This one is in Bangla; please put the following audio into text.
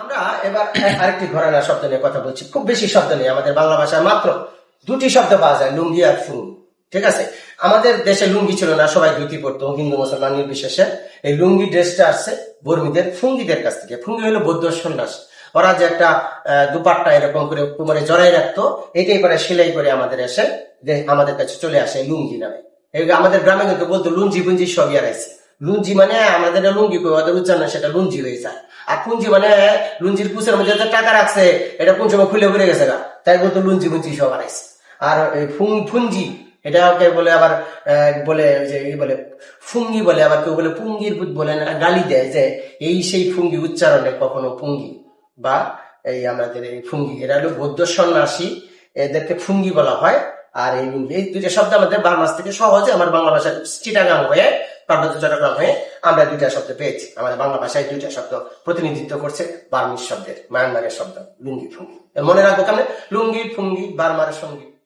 আমরা এবার আরেকটি ঘরানা শব্দ নিয়ে কথা বলছি। খুব বেশি শব্দ নেই, আমাদের বাংলা ভাষায় মাত্র দুটি শব্দ পাওয়া যায়, লুঙ্গি আর ফুঙ্গি ঠিক আছে? আমাদের দেশে লুঙ্গি ছিল না, সবাই ধুতি পড়তো হিন্দু, মুসলমান নির্বিশেষে। এই লুঙ্গি ড্রেসটা আসছে বর্মীদের, ফুঙ্গিদের কাছ থেকে। ফুঙ্গি হলো বৌদ্ধ সন্ন্যাস। ওরা যে একটা দুপাট্টা এরকম করে কোমরে জড়াই রাখতো, এটাই করে সেলাই করে আমাদের এসে আমাদের কাছে চলে আসে লুঙ্গি নামে। আমাদের গ্রামে কিন্তু বলতো লুঞ্জি বুঞ্জি সবই ইয়ার আছে। লুঞ্জি মানে আমাদের লুঙ্গি ওদের উচ্চারণ সেটা লুঞ্জি হয়ে যায়। আর পুঞ্জি মানে লুঞ্জির কুচের মধ্যে টাকা রাখছে, এটা কোন সময় খুলে ঘুরে গেছে গা? তাই বলতো লুঞ্জি বুঞ্জি সব আনাইছে আর ফুং ফুঞ্জি এটা ওকে বলে আবার বলে যে ই বলে, ফুঙ্গি বলে, আবার কেউ বলে পুঙ্গির ভূত বলে না, গালি দেয় যে এই সেই ফুঙ্গি উচ্চারণে কখনো পুঙ্গি বা এই আমাদের এই ফুঙ্গি, এরা হলো বৌদ্ধ সন্ন্যাসী, এদেরকে ফুঙ্গি বলা হয়। আর এই দুইটা শব্দ আমাদের বাংলা থেকে সহজে আমার বাংলা ভাষায় চিটাগাং হয়ে হয়ে আমরা দুইটা শব্দ পেয়েছি। আমাদের বাংলা ভাষায় দুইটা শব্দ প্রতিনিধিত্ব করছে বার্মিস শব্দের, মায়ানমারের শব্দ লুঙ্গি ফুঙ্গি মনে রাখব কেমন? লুঙ্গি ফুঙ্গি বার্মার সঙ্গী।